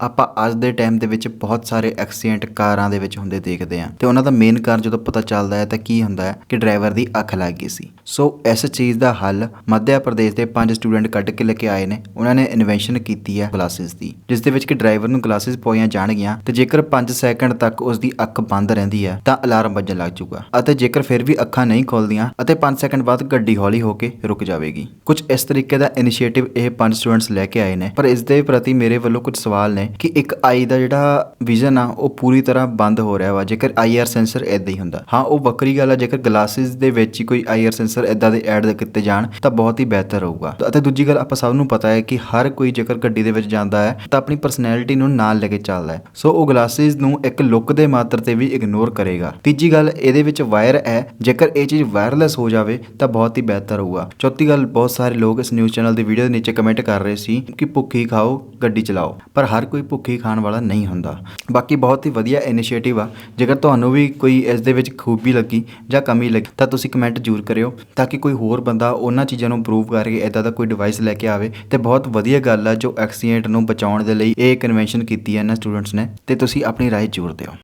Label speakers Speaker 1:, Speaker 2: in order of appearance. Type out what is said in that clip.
Speaker 1: ਆਪਾਂ ਅੱਜ ਦੇ ਟਾਈਮ ਦੇ ਵਿੱਚ ਬਹੁਤ ਸਾਰੇ ਐਕਸੀਡੈਂਟ ਕਾਰਾਂ ਦੇ ਵਿੱਚ ਹੁੰਦੇ ਦੇਖਦੇ ਹਾਂ ਤੇ ਉਹਨਾਂ ਦਾ ਮੇਨ ਕਾਰਨ ਜਦੋਂ ਪਤਾ ਚੱਲਦਾ ਹੈ ਤਾਂ ਕੀ ਹੁੰਦਾ ਹੈ ਕਿ ਡਰਾਈਵਰ ਦੀ ਅੱਖ ਲੱਗ ਗਈ ਸੀ। ਸੋ ਇਸ ਚੀਜ਼ ਦਾ ਹੱਲ ਮੱਧ ਪ੍ਰਦੇਸ਼ ਦੇ ਪੰਜ ਸਟੂਡੈਂਟ ਕੱਢ ਕੇ ਲੈ ਕੇ ਆਏ ਨੇ। ਉਹਨਾਂ ਨੇ ਇਨਵੈਂਸ਼ਨ ਕੀਤੀ ਹੈ ਗਲਾਸਿਸ ਦੀ, ਜਿਸ ਦੇ ਵਿੱਚ ਕਿ ਡਰਾਈਵਰ ਨੂੰ ਗਲਾਸਿਸ ਪਵਾਈਆਂ ਜਾਣਗੀਆਂ ਤੇ ਜੇਕਰ 5 ਸੈਕਿੰਡ ਤੱਕ ਉਸ ਦੀ ਅੱਖ ਬੰਦ ਰਹਿੰਦੀ ਹੈ ਤਾਂ ਅਲਾਰਮ ਵੱਜਣ ਲੱਗ ਜਾਊਗਾ ਅਤੇ ਜੇਕਰ ਫਿਰ ਵੀ ਅੱਖਾਂ ਨਹੀਂ ਖੁੱਲਦੀਆਂ ਅਤੇ 5 ਸੈਕਿੰਡ ਬਾਅਦ ਗੱਡੀ ਹੌਲੀ ਹੋ ਕੇ ਰੁਕ ਜਾਵੇਗੀ। ਕੁਝ ਇਸ ਤਰੀਕੇ ਦਾ ਇਨੀਸ਼ੀਏਟਿਵ ਇਹ ਪੰਜ ਸਟੂਡੈਂਟਸ ਲੈ ਕੇ ਆਏ ਨੇ, ਪਰ ਇਸ ਦੇ ਪ੍ਰਤੀ ਮੇਰੇ ਵੱਲੋਂ ਕੁਝ ਸਵਾਲ ਨੇ ਕਿ ਇੱਕ ਆਈ ਦਾ ਜਿਹੜਾ ਵਿਜ਼ਨ ਆ, ਉਹ ਪੂਰੀ ਤਰ੍ਹਾਂ ਬੰਦ ਹੋ ਰਿਹਾ ਵਾ। ਜੇਕਰ ਆਈਆਰ ਸੈਂਸਰ ਇਦਾਂ ਹੀ ਹੁੰਦਾ। ਹਾਂ, ਉਹ ਵੱਖਰੀ ਗੱਲ ਆ, ਜੇਕਰ ਗਲਾਸਿਸ ਦੇ ਵਿੱਚ ਹੀ ਕੋਈ ਆਈਆਰ ਸੈਂਸਰ ਇਦਾਂ ਦੇ ਐਡ ਕੀਤੇ ਜਾਣ, ਤਾਂ ਬਹੁਤ ਹੀ ਬਿਹਤਰ ਹੋਊਗਾ। ਅਤੇ ਦੂਜੀ ਗੱਲ, ਆਪਾਂ ਸਭ ਨੂੰ ਪਤਾ ਹੈ ਕਿ ਹਰ ਕੋਈ ਜੇਕਰ ਗੱਡੀ ਦੇ ਵਿੱਚ ਜਾਂਦਾ ਹੈ, ਤਾਂ ਆਪਣੀ ਪਰਸਨੈਲਿਟੀ ਨੂੰ ਨਾਲ ਲੈ ਕੇ ਚੱਲਦਾ ਹੈ। ਸੋ ਉਹ ਗਲਾਸਿਸ ਨੂੰ ਇੱਕ ਲੁੱਕ ਦੇ ਮਾਤਰ ਤੇ ਵੀ ਇਗਨੋਰ ਕਰੇਗਾ। ਤੀਜੀ ਗੱਲ, ਇਹਦੇ ਵਿੱਚ ਵਾਇਰ ਹੈ। ਜੇਕਰ ਇਹ ਚੀਜ਼ ਵਾਇਰਲੈਸ ਹੋ ਜਾਵੇ, ਤਾਂ ਬਹੁਤ ਹੀ ਬਿਹਤਰ ਹੋਊਗਾ। ਚੌਥੀ ਗੱਲ, ਬਹੁਤ ਸਾਰੇ ਲੋਕ ਇਸ ਨਿਊਜ਼ ਚੈਨਲ ਦੀ ਵੀਡੀਓ ਦੇ ਨੀਚੇ ਕਮੈਂਟ ਕਰ ਰਹੇ ਸੀ ਕਿ ਭੁੱਖੀ ਖਾਓ ਗੱਡੀ ਚਲਾਓ, ਪਰ ਹਰ ਕੋਈ ਭੁੱਖੀ ਖਾਣ ਵਾਲਾ ਨਹੀਂ ਹੁੰਦਾ। ਬਾਕੀ ਬਹੁਤ ਹੀ ਵਧੀਆ ਇਨੀਸ਼ੀਏਟਿਵ ਆ। ਜੇਕਰ ਤੁਹਾਨੂੰ ਵੀ ਕੋਈ ਇਸ ਦੇ ਵਿੱਚ ਖੂਬੀ ਲੱਗੀ ਜਾਂ ਕਮੀ ਲੱਗੀ, ਤਾਂ ਤੁਸੀਂ ਕਮੈਂਟ ਜ਼ਰੂਰ ਕਰਿਓ, ਤਾਂ ਕਿ ਕੋਈ ਹੋਰ ਬੰਦਾ ਉਹਨਾਂ ਚੀਜ਼ਾਂ ਨੂੰ ਇੰਪਰੂਵ ਕਰਕੇ ਇਦਾਂ ਦਾ ਕੋਈ ਡਿਵਾਈਸ ਲੈ ਕੇ ਆਵੇ। ਤੇ ਬਹੁਤ ਵਧੀਆ ਗੱਲ ਆ ਜੋ ਐਕਸੀਡੈਂਟ ਨੂੰ ਬਚਾਉਣ ਦੇ ਲਈ ਇਹ ਕਨਵੈਨਸ਼ਨ ਕੀਤੀ ਹੈ ਇਹਨਾਂ ਸਟੂਡੈਂਟਸ ਨੇ, ਤੇ ਤੁਸੀਂ ਆਪਣੀ ਰਾਏ ਜ਼ਰੂਰ ਦਿਓ।